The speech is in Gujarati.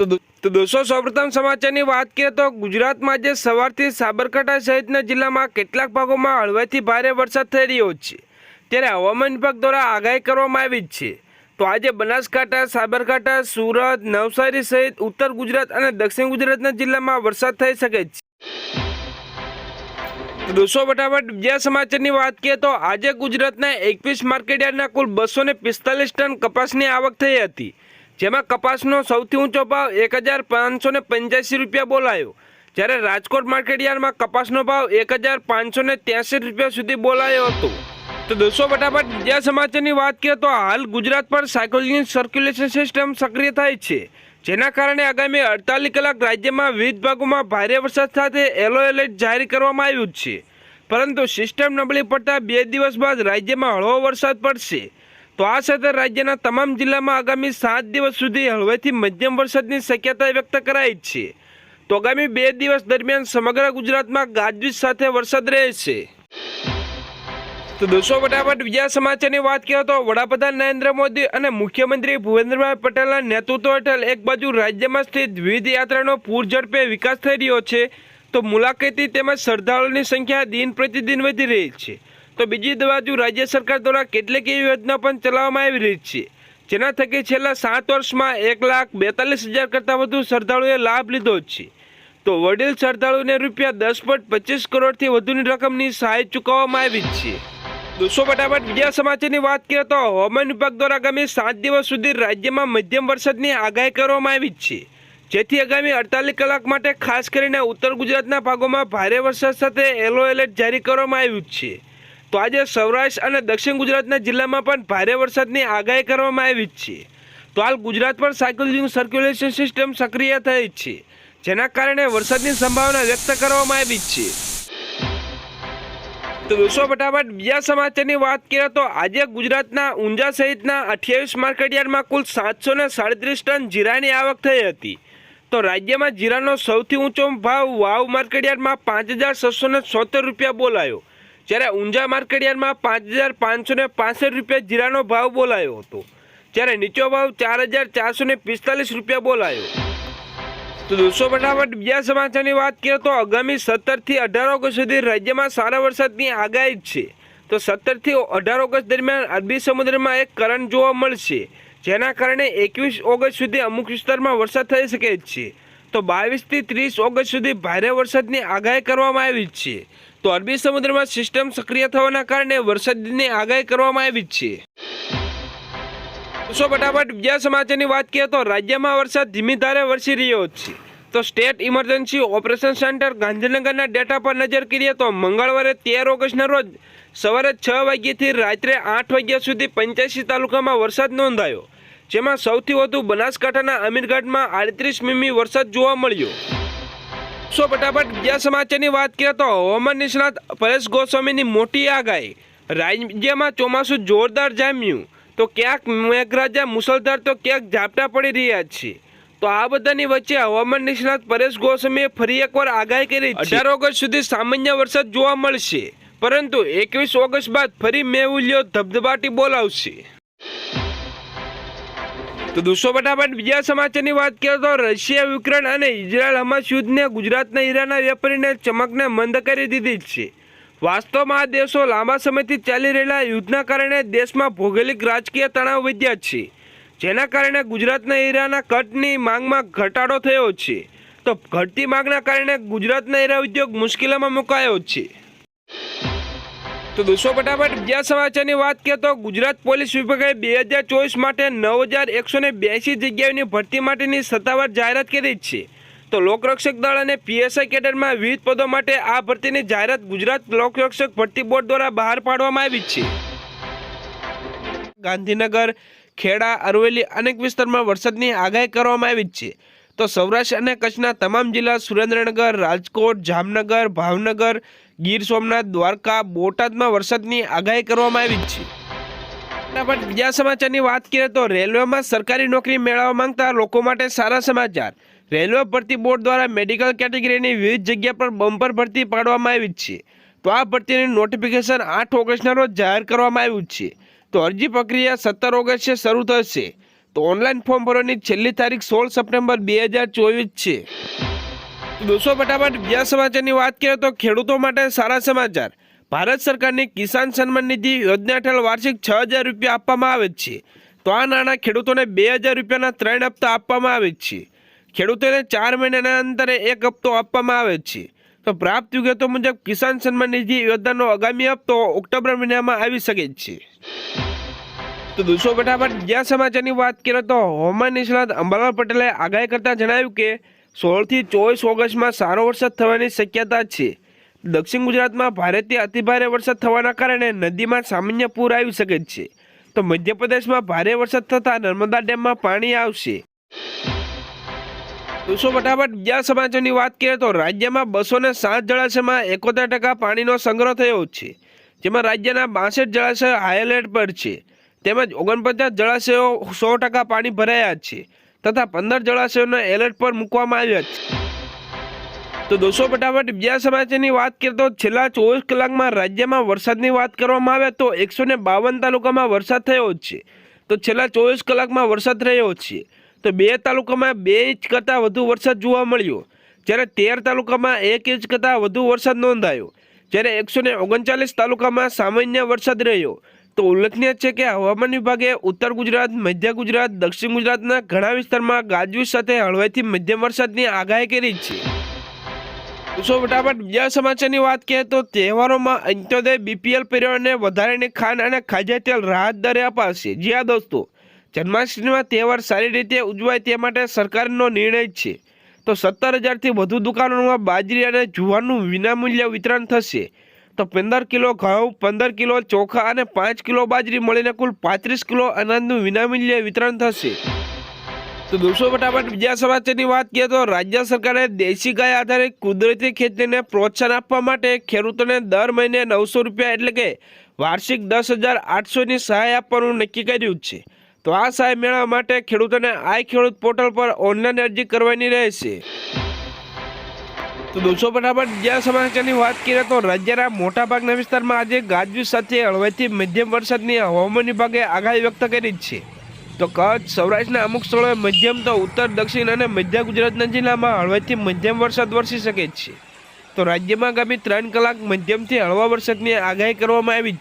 તો દોસ્તો, સૌપ્રથમ સમાચારની વાત કરીએ તો ગુજરાતમાં આજે સવારથી સાબરકાંઠા સહિતના જિલ્લામાં કેટલાક ભાગોમાં હળવાથી ભારે વરસાદ થઈ રહ્યો છે. ત્યારે હવામાન વિભાગ દ્વારા આગાહી કરવામાં આવી જ છે. તો આજે બનાસકાંઠા, સાબરકાંઠા, સુરત, નવસારી સહિત ઉત્તર ગુજરાત અને દક્ષિણ ગુજરાતના જિલ્લામાં વરસાદ થઈ શકે છે. દોસ્તો, ફટાફટ બીજા સમાચારની વાત કરીએ તો આજે ગુજરાતના એકવીસ માર્કેટયાર્ડના કુલ બસો પિસ્તાલીસ ટન કપાસની આવક થઈ હતી. જેમાં કપાસનો સૌથી ઊંચો ભાવ એક હજાર પાંચસો ને પંચ્યાસી રૂપિયા બોલાયો. જ્યારે રાજકોટ માર્કેટયાર્ડમાં કપાસનો ભાવ એક હજાર પાંચસો ને રૂપિયા સુધી બોલાયો હતો. તો દોસ્તો, ફટાફટ બીજા સમાચારની વાત કરીએ તો હાલ ગુજરાત પર સાયકોલોજી સર્ક્યુલેશન સિસ્ટમ સક્રિય થાય છે. જેના કારણે આગામી અડતાલીસ કલાક રાજ્યમાં વિવિધ ભાગોમાં ભારે વરસાદ સાથે યલો એલર્ટ જાહેર કરવામાં આવ્યું છે. પરંતુ સિસ્ટમ નબળી પડતા બે દિવસ બાદ રાજ્યમાં હળવો વરસાદ પડશે. તો આ સાથે રાજ્યના તમામ જિલ્લામાં આગામી સાત દિવસ સુધી હળવેથી મધ્યમ વરસાદની શક્યતા વ્યક્ત કરાઈ છે. તો આગામી બે દિવસ દરમિયાન સમગ્ર ગુજરાતમાં ગાજવીજ સાથે વરસાદ રહેશે. તો દોસ્તો, ફટાફટ બીજા સમાચારની વાત કરીએ તો વડાપ્રધાન નરેન્દ્ર મોદી અને મુખ્યમંત્રી ભૂપેન્દ્રભાઈ પટેલના નેતૃત્વ હેઠળ એક બાજુ રાજ્યમાં સ્થિત વિવિધ યાત્રાનો પૂર ઝડપે વિકાસ થઈ રહ્યો છે. તો મુલાકાતી તેમજ શ્રદ્ધાળુઓની સંખ્યા દિન પ્રતિદિન વધી રહી છે. તો બીજી બાજુ રાજ્ય સરકાર દ્વારા કેટલીક એવી યોજના પણ ચલાવવામાં આવી રહી છે? જેના થકી છેલ્લા સાત વર્ષમાં એક લાખ બેતાલીસ હજાર કરતાં વધુ શ્રદ્ધાળુએ લાભ લીધો છે. તો વડીલ શ્રદ્ધાળુને રૂપિયા દસ પોઈન્ટ પચીસ કરોડથી વધુની રકમની સહાય ચૂકવવામાં આવી છે. દોસ્તો, ફટાફટ બીજા સમાચારની વાત કરીએ તો હવામાન વિભાગ દ્વારા આગામી સાત દિવસ સુધી રાજ્યમાં મધ્યમ વરસાદની આગાહી કરવામાં આવી છે. જેથી આગામી અડતાલીસ કલાક માટે ખાસ કરીને ઉત્તર ગુજરાતના ભાગોમાં ભારે વરસાદ સાથે યલો એલર્ટ જારી કરવામાં આવ્યું છે. તો આજે સૌરાષ્ટ્ર અને દક્ષિણ ગુજરાતના જિલ્લામાં પણ ભારે વરસાદની આગાહી કરવામાં આવી છે. તો હાલ ગુજરાત પર સાયકલિંગ સર્ક્યુલેશન સિસ્ટમ સક્રિય થઈ છે, જેના કારણે વરસાદની સંભાવના વ્યક્ત કરવામાં આવી છે. તો વિશ્વ ફટાફટ બીજા સમાચારની વાત કરીએ તો આજે ગુજરાતના ઊંઝા સહિતના અઠ્યાવીસ માર્કેટયાર્ડમાં કુલ સાતસો ને સાડત્રીસ ટન જીરાની આવક થઈ હતી. તો રાજ્યમાં જીરાનો સૌથી ઊંચો ભાવ વાવ માર્કેટયાર્ડમાં પાંચ હજાર છસો ને રૂપિયા બોલાયો. જ્યારે ઊંઝા માર્કેટયાર્ડમાં પાંચ હજાર પાંચસો ને પાસઠ રૂપિયા જીરાનો ભાવ બોલાયો હતો. જ્યારે નીચો ભાવ ચાર હજાર ચારસો ને પિસ્તાલીસ રૂપિયા બોલાયો. તો દોસ્તો, ફટાફટ બીજા સમાચારની વાત કરીએ તો આગામી સત્તરથી અઢાર ઓગસ્ટ સુધી રાજ્યમાં સારા વરસાદની આગાહી છે. તો સત્તરથી અઢાર ઓગસ્ટ દરમિયાન અરબી સમુદ્રમાં એક કરંટ જોવા મળશે, જેના કારણે એકવીસ ઓગસ્ટ સુધી અમુક વિસ્તારમાં વરસાદ થઈ શકે છે. તો બાવીસથી ત્રીસ ઓગસ્ટ સુધી ભારે વરસાદની આગાહી કરવામાં આવી છે. તો અરબી સમુદ્રમાં સિસ્ટમ સક્રિય થવાના કારણે વરસાદની આગાહી કરવામાં આવી છે. સો ફટાફટ બીજા સમાચારની વાત કરીએ તો રાજ્યમાં વરસાદ ધીમી ધારે વરસી રહ્યો છે. તો સ્ટેટ ઇમરજન્સી ઓપરેશન સેન્ટર ગાંધીનગરના ડેટા પર નજર કરીએ તો મંગળવારે તેર ઓગસ્ટના રોજ સવારે છ વાગ્યાથી રાત્રે આઠ વાગ્યા સુધી પંચ્યાસી તાલુકામાં વરસાદ નોંધાયો, જેમાં સૌથી વધુ બનાસકાંઠાના અમીરગઢમાં આડત્રીસ મીમી વરસાદ જોવા મળ્યો. સો ફટાફટ બીજા સમાચારની વાત કરીએ તો હવામાન નિષ્ણાત પરેશ ગોસ્વામીની મોટી આગાહી. રાજ્યમાં ચોમાસું જોરદાર જામ્યું. તો ક્યાંક મેઘરાજા મુસળધાર તો ક્યાંક ઝાપટા પડી રહ્યા છે. તો આ બધાની વચ્ચે હવામાન નિષ્ણાત પરેશ ગોસ્વામીએ ફરી એકવાર આગાહી કરી અઢાર ઓગસ્ટ સુધી સામાન્ય વરસાદ જોવા મળશે. પરંતુ એકવીસ ઓગસ્ટ બાદ ફરી મેહુલ્યો ધબધબાટી બોલાવશે. તો દોસ્તો, ફટાફટ બીજા સમાચારની વાત કરીએ તો રશિયા, યુક્રેન અને ઇઝરાયલ હમાસ યુદ્ધને ગુજરાતના હીરાના વેપારીને ચમકને મંદ કરી દીધી છે. વાસ્તવમાં આ દેશો લાંબા સમયથી ચાલી રહેલા યુદ્ધના કારણે દેશમાં ભૌગોલિક રાજકીય તણાવ વધ્યા છે. જેના કારણે ગુજરાતના હીરાના કટની માંગમાં ઘટાડો થયો છે. તો ઘટતી માંગના કારણે ગુજરાતના હીરા ઉદ્યોગ મુશ્કેલીમાં મુકાયો છે. તો દોસ્તો ફટાફટ બીજા સમાચારની વાત કરીએ તો ગુજરાત પોલીસ વિભાગે બે હજાર ચોવીસ માટે નવ હજાર એકસો ને બ્યાસી જગ્યાઓની ભરતી માટેની સત્તાવાર જાહેરાત કરી છે. તો લોકરક્ષક દળ અને પીએસઆઈ કેડરમાં વિવિધ પદો માટે આ ભરતીની જાહેરાત ગુજરાત લોકરક્ષક ભરતી બોર્ડ દ્વારા બહાર પાડવામાં આવી છે. ગાંધીનગર, ખેડા અરવેલી અનેક વિસ્તારમાં વરસાદની આગાહી કરવામાં આવી છે. તો સૌરાષ્ટ્ર અને કચ્છના તમામ જિલ્લા સુરેન્દ્રનગર, રાજકોટ, જામનગર, ભાવનગર ગીર સોમનાથ દ્વારકા બોટાદમાં વરસાદની આગાહી કરવામાં આવી છે. ફટાફટ બીજા સમાચારની વાત કરીએ તો રેલવેમાં સરકારી નોકરી મેળવવા માંગતા લોકો માટે સારા સમાચાર. રેલવે ભરતી બોર્ડ દ્વારા મેડિકલ કેટેગરીની વિવિધ જગ્યા પર બમ્પર ભરતી પાડવામાં આવી છે. તો આ ભરતીનું નોટિફિકેશન આઠ ઓગસ્ટના રોજ જાહેર કરવામાં આવ્યું છે. તો અરજી પ્રક્રિયા સત્તર ઓગસ્ટે શરૂ થશે. તો ઓનલાઈન ફોર્મ ભરવાની છેલ્લી તારીખ સોળ સપ્ટેમ્બર બે હજાર ચોવીસ છે. દોસ્તો, ફટાફટ બીજા સમાચારની વાત કરીએ તો ખેડૂતો માટે સારા સમાચાર. ભારત સરકારની કિસાન સન્માન નિધિ યોજના હેઠળ વાર્ષિક છ હજાર રૂપિયા આપવામાં આવે છે. તો આ નાણાં ખેડૂતોને બે હજાર રૂપિયાના ત્રણ હપ્તા આપવામાં આવે છે. ખેડૂતોને ચાર મહિનાના અંતરે એક હપ્તો આપવામાં આવે છે. તો પ્રાપ્ત વિગતો મુજબ કિસાન સન્માન નિધિ યોજનાનો આગામી હપ્તો ઓક્ટોબર મહિનામાં આવી શકે છે. તો દોસ્તો, ફટાફટ બીજા સમાચારની વાત કરીએ તો હવામાન નિષ્ણાત અંબાલાલ પટેલે આગાહી કરતા જણાવ્યું કે સોળથી ચોવીસ ઓગસ્ટમાં સારો વરસાદ થવાની શક્યતા છે. દક્ષિણ ગુજરાતમાં ભારેથી અતિભારે વરસાદ થવાના કારણે નદીમાં સામાન્ય પૂર આવી શકે છે. તો મધ્યપ્રદેશમાં ભારે વરસાદ થતાં નર્મદા ડેમમાં પાણી આવશે. દોસ્તો ફટાફટ બીજા સમાચારની વાત કરીએ તો રાજ્યમાં બસો ને સાત જળાશયમાં એકોતેર ટકા પાણીનો સંગ્રહ થયો છે. જેમાં રાજ્યના બાસઠ જળાશયો હાઈ એલર્ટ પર છે. તેમજ ઓગણપચાસ જળાશયો સો ટકા પાણી ભરાયા છે. તથા પંદર જળાશયોને એલર્ટ પર મૂકવામાં આવ્યા છે. તો દોસ્તો, ફટાફટ બીજા સમાચારની વાત કરીએ તો છેલ્લા ચોવીસ કલાકમાં રાજ્યમાં વરસાદની વાત કરવામાં આવે તો એકસો બાવન તાલુકામાં વરસાદ થયો છે. તો છેલ્લા ચોવીસ કલાકમાં વરસાદ રહ્યો છે. તો બે તાલુકામાં બે ઇંચ કરતાં વધુ વરસાદ જોવા મળ્યો. જ્યારે તેર તાલુકામાં એક ઇંચ કરતાં વધુ વરસાદ નોંધાયો. જ્યારે એકસો ઓગણચાલીસ તાલુકામાં સામાન્ય વરસાદ રહ્યો. તો ઉલ્લેખનીય છે કે હવામાન વિભાગે ઉત્તર ગુજરાત, મધ્ય ગુજરાત, દક્ષિણ ગુજરાતના ઘણા વિસ્તારમાં ગાજવીજ સાથે હળવાથી મધ્યમ વરસાદની આગાહી કરી છે. સો ફટાફટ બીજા સમાચારની વાત કરીએ તો તહેવારોમાં અંત્યોદય, બીપીએલ પરિવારને વધારાની ખાંડ અને ખાજા તેલ રાહત દરે અપાશે. જી હા દોસ્તો, જન્માષ્ટમીમાં તહેવાર સારી રીતે ઉજવાય તે માટે સરકારનો નિર્ણય છે. તો સત્તર હજારથી વધુ દુકાનોમાં બાજરી અને જુવારનું વિનામૂલ્ય વિતરણ થશે. તો પંદર કિલો ઘઉં, પંદર કિલો ચોખા અને પાંચ કિલો બાજરી મળીને કુલ પાંત્રીસ કિલો અનાજનું વિનામૂલ્ય વિતરણ થશે. તો દોસ્તો, ફટાફટ બીજા સમાચારની વાત કરીએ તો રાજ્ય સરકારે દેશી ગાય આધારિત કુદરતી ખેતીને પ્રોત્સાહન આપવા માટે ખેડૂતોને દર મહિને નવસો રૂપિયા એટલે કે વાર્ષિક દસ હજાર આઠસોની સહાય આપવાનું નક્કી કર્યું છે. તો આ સહાય મેળવવા માટે ખેડૂતોને આઈ ખેડૂત પોર્ટલ પર ઓનલાઈન અરજી કરવાની રહેશે. તો દોસ્તો, ફટાફટ બીજા સમાચારની વાત કરીએ તો રાજ્યના મોટાભાગના વિસ્તારમાં આજે ગાજવીજ સાથે હળવાથી મધ્યમ વરસાદની હવામાન વિભાગે આગાહી વ્યક્ત કરી છે. તો કચ્છ, સૌરાષ્ટ્રના અમુક સ્થળોએ મધ્યમ તો ઉત્તર, દક્ષિણ અને મધ્ય ગુજરાતના જિલ્લામાં હળવાથી મધ્યમ વરસાદ વરસી શકે છે. તો રાજ્યમાં આગામી ત્રણ કલાક મધ્યમથી હળવા વરસાદની આગાહી કરવામાં આવી છે